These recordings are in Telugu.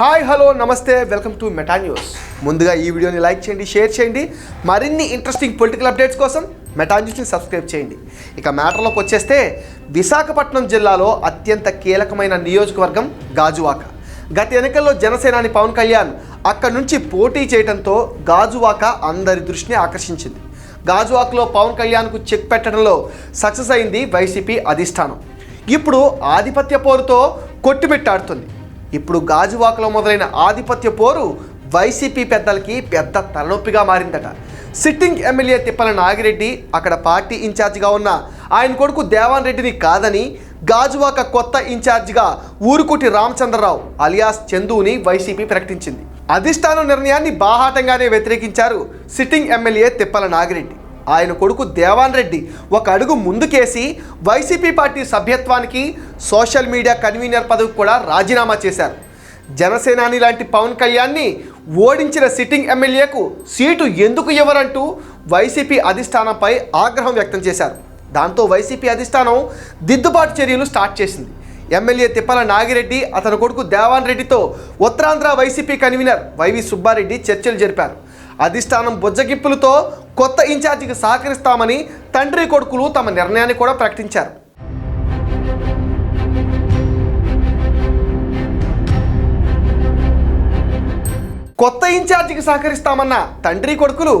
హాయ్ హలో నమస్తే వెల్కమ్ టు మెటా న్యూస్. ముందుగా ఈ వీడియోని లైక్ చేయండి షేర్ చేయండి. మరిన్ని ఇంట్రెస్టింగ్ పొలిటికల్ అప్డేట్స్ కోసం మెటా న్యూస్ని సబ్స్క్రైబ్ చేయండి. ఇక మ్యాటర్లోకి వచ్చేస్తే విశాఖపట్నం జిల్లాలో అత్యంత కీలకమైన నియోజకవర్గం గాజువాక. గత ఎన్నికల్లో జనసేనాని పవన్ కళ్యాణ్ అక్కడి నుంచి పోటీ చేయడంతో గాజువాక అందరి దృష్టిని ఆకర్షించింది. గాజువాకలో పవన్ కళ్యాణ్కు చెక్ పెట్టడంలో సక్సెస్ అయింది వైసీపీ అధిష్టానం. ఇప్పుడు ఆధిపత్య పోరుతో కొట్టుమిట్టాడుతుంది. ఇప్పుడు గాజువాకలో మొదలైన ఆధిపత్య పోరు వైసీపీ పెద్దలకి పెద్ద తలనొప్పిగా మారిందట. సిట్టింగ్ ఎమ్మెల్యే తిప్పల నాగిరెడ్డి అక్కడ పార్టీ ఇన్ఛార్జిగా ఉన్న ఆయన కొడుకు దేవాన్ రెడ్డిని కాదని గాజువాక కొత్త ఇన్ఛార్జిగా ఊరుకుటి రామచంద్రరావు అలియాస్ చందుని వైసీపీ ప్రకటించింది. అధిష్టానం నిర్ణయాన్ని బాహాటంగానే వ్యతిరేకించారు సిట్టింగ్ ఎమ్మెల్యే తిప్పల నాగిరెడ్డి. ఆయన కొడుకు దేవాన్ రెడ్డి ఒక అడుగు ముందుకేసి వైసీపీ పార్టీ సభ్యత్వానికి సోషల్ మీడియా కన్వీనర్ పదవికి కూడా రాజీనామా చేశారు. జనసేనాని లాంటి పవన్ కళ్యాణ్ని ఓడించిన సిట్టింగ్ ఎమ్మెల్యేకు సీటు ఎందుకు ఇవ్వరంటూ వైసీపీ అధిష్టానంపై ఆగ్రహం వ్యక్తం చేశారు. దాంతో వైసీపీ అధిష్టానం దిద్దుబాటు చర్యలు స్టార్ట్ చేసింది. ఎమ్మెల్యే తిప్పల నాగిరెడ్డి అతని కొడుకు దేవాన్ రెడ్డితో ఉత్తరాంధ్ర వైసీపీ కన్వీనర్ వైవి సుబ్బారెడ్డి చర్చలు జరిపారు. అధిష్టానం బుజ్జగిప్పులతో కొత్త ఇన్ఛార్జికి సహకరిస్తామని తండ్రి కొడుకులు తమ నిర్ణయాన్ని కూడా ప్రకటించారు. కొత్త ఇన్ఛార్జికి సహకరిస్తామన్న తండ్రి కొడుకులు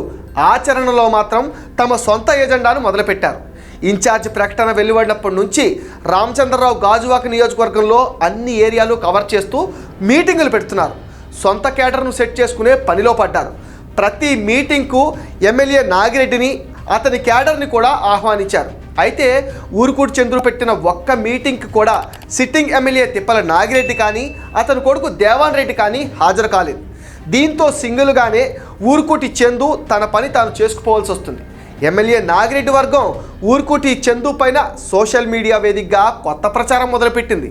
ఆచరణలో మాత్రం తమ సొంత ఎజెండాను మొదలుపెట్టారు. ఇన్ఛార్జ్ ప్రకటన వెలువడినప్పటి నుంచి రామచంద్రరావు గాజువాక నియోజకవర్గంలో అన్ని ఏరియాలు కవర్ చేస్తూ మీటింగులు పెడుతున్నారు. సొంత కేటర్ను సెట్ చేసుకునే పనిలో పడ్డారు. ప్రతి మీటింగ్కు ఎమ్మెల్యే నాగిరెడ్డిని అతని క్యాడర్ని కూడా ఆహ్వానించారు. అయితే ఊరుకూడు చంద్రు పెట్టిన ఒక్క మీటింగ్కి కూడా సిట్టింగ్ ఎమ్మెల్యే తిప్పల నాగిరెడ్డి కానీ అతని కొడుకు దేవాన్ రెడ్డి కానీ హాజరు కాలేదు. దీంతో సింగిల్గానే ఊరుకుటి చందు తన పని తాను చేసుకుపోవాల్సి వస్తుంది. ఎమ్మెల్యే నాగిరెడ్డి వర్గం ఊరుకుటి చందు పైన సోషల్ మీడియా వేదికగా కొత్త ప్రచారం మొదలుపెట్టింది.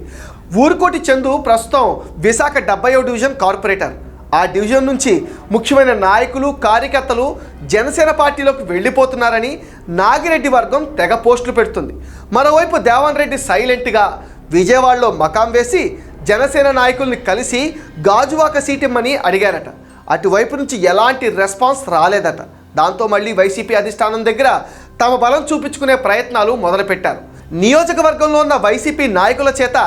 ఊరుకోటి చందు ప్రస్తుతం విశాఖ డెబ్బై డివిజన్ కార్పొరేటర్. ఆ డివిజన్ నుంచి ముఖ్యమైన నాయకులు కార్యకర్తలు జనసేన పార్టీలోకి వెళ్ళిపోతున్నారని నాగిరెడ్డి వర్గం తెగ పోస్టులు పెడుతుంది. మరోవైపు దేవన్ రెడ్డి సైలెంట్గా విజయవాడలో మకాం వేసి జనసేన నాయకుల్ని కలిసి గాజువాక సీట్ ఇమ్మని అడిగారట. అటువైపు నుంచి ఎలాంటి రెస్పాన్స్ రాలేదట. దాంతో మళ్ళీ వైసీపీ అధిష్టానం దగ్గర తమ బలం చూపించుకునే ప్రయత్నాలు మొదలుపెట్టారు. నియోజకవర్గంలో ఉన్న వైసీపీ నాయకుల చేత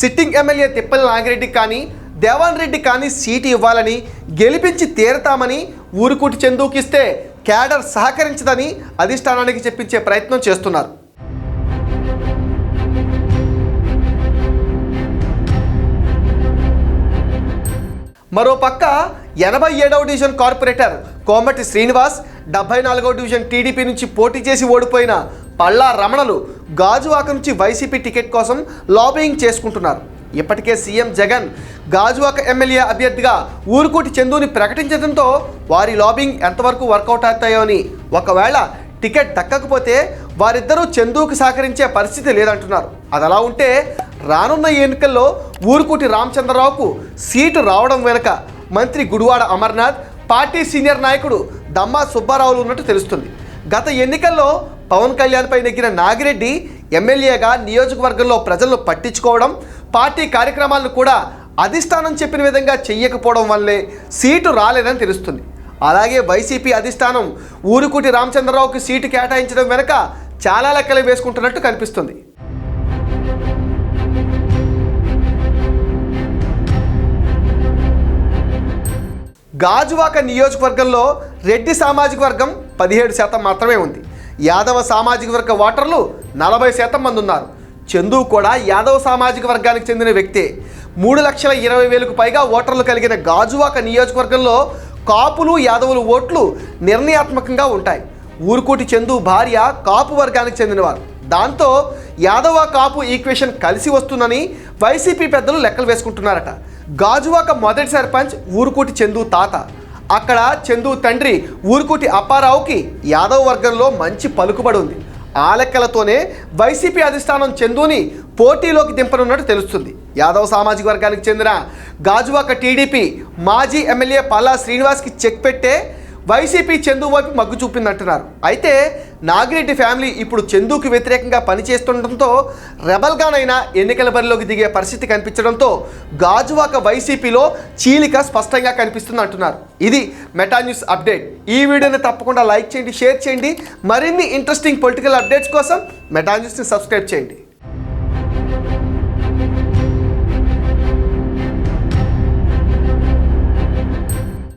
సిట్టింగ్ ఎమ్మెల్యే తిప్పల నాగిరెడ్డి కానీ దేవాన్ రెడ్డి కానీ సీటు ఇవ్వాలని గెలిపించి తీరతామని ఊరుకుటి చెందుకిస్తే క్యాడర్ సహకరించదని అధిష్టానానికి చెప్పించే ప్రయత్నం చేస్తున్నారు. మరోపక్క ఎనభై ఏడవ డివిజన్ కార్పొరేటర్ కోమటి శ్రీనివాస్ డెబ్బై నాలుగవ డివిజన్ టీడీపీ నుంచి పోటీ చేసి ఓడిపోయిన పల్లా రమణలు గాజువాక నుంచి వైసీపీ టికెట్ కోసం లాబింగ్ చేసుకుంటున్నారు. ఇప్పటికే సీఎం జగన్ గాజువాక ఎమ్మెల్యే అభ్యర్థిగా ఊరుకోటి చందుని ప్రకటించడంతో వారి లాబింగ్ ఎంతవరకు వర్కౌట్ అవుతాయో అని ఒకవేళ టికెట్ దక్కకపోతే వారిద్దరూ చందుకు సహకరించే పరిస్థితి లేదంటున్నారు. అది అలా ఉంటే రానున్న ఎన్నికల్లో ఊరుకుటి రామచంద్రరావుకు సీటు రావడం వెనుక మంత్రి గుడివాడ అమర్నాథ్ పార్టీ సీనియర్ నాయకుడు దమ్మా సుబ్బారావులు ఉన్నట్టు తెలుస్తుంది. గత ఎన్నికల్లో పవన్ కళ్యాణ్పై నెగ్గిన నాగిరెడ్డి ఎమ్మెల్యేగా నియోజకవర్గంలో ప్రజలను పట్టించుకోవడం పార్టీ కార్యక్రమాలను కూడా అధిష్టానం చెప్పిన విధంగా చెయ్యకపోవడం వల్లే సీటు రాలేదని తెలుస్తుంది. అలాగే వైసీపీ అధిష్టానం ఊరుకుటి రామచంద్రరావుకి సీటు కేటాయించడం వెనుక చాలా లెక్కలు వేసుకుంటున్నట్టు కనిపిస్తుంది. గాజువాక నియోజకవర్గంలో రెడ్డి సామాజిక వర్గం పదిహేడు శాతం మాత్రమే ఉంది. యాదవ సామాజిక వర్గ ఓటర్లు నలభై శాతం మంది ఉన్నారు. చందు కూడా యాదవ సామాజిక వర్గానికి చెందిన వ్యక్తే. మూడు లక్షల ఇరవై వేలకు పైగా ఓటర్లు కలిగిన గాజువాక నియోజకవర్గంలో కాపులు యాదవులు ఓట్లు నిర్ణయాత్మకంగా ఉంటాయి. ఊరుకోటి చందు భార్య కాపు వర్గానికి చెందినవారు. దాంతో యాదవ కాపు ఈక్వేషన్ కలిసి వస్తుందని వైసీపీ పెద్దలు లెక్కలు వేసుకుంటున్నారట. గాజువాక మొదటి సర్పంచ్ ఊరుకోటి చందు తాత. అక్కడ చందు తండ్రి ఊరుకోటి అప్పారావుకి యాదవ్ వర్గంలో మంచి పలుకుబడి ఉంది. ఆ లెక్కలతోనే వైసీపీ అధిష్టానం చందుని పోటీలోకి దింపనున్నట్టు తెలుస్తుంది. యాదవ్ సామాజిక వర్గానికి చెందిన గాజువాక టీడీపీ మాజీ ఎమ్మెల్యే పల్లా శ్రీనివాస్కి చెక్ పెట్టే వైసీపీ చందు వైపు మగ్గు చూపిందంటున్నారు. అయితే నాగిరెడ్డి ఫ్యామిలీ ఇప్పుడు చందుకు వ్యతిరేకంగా పనిచేస్తుండటంతో రెబల్గానైనా ఎన్నికల బరిలోకి దిగే పరిస్థితి కనిపించడంతో గాజువాక వైసీపీలో చీలిక స్పష్టంగా కనిపిస్తుంది అంటున్నారు ఇది మెటా న్యూస్ అప్డేట్. ఈ వీడియోని తప్పకుండా లైక్ చేయండి షేర్ చేయండి. మరిన్ని ఇంట్రెస్టింగ్ పొలిటికల్ అప్డేట్స్ కోసం మెటా న్యూస్ని సబ్స్క్రైబ్ చేయండి.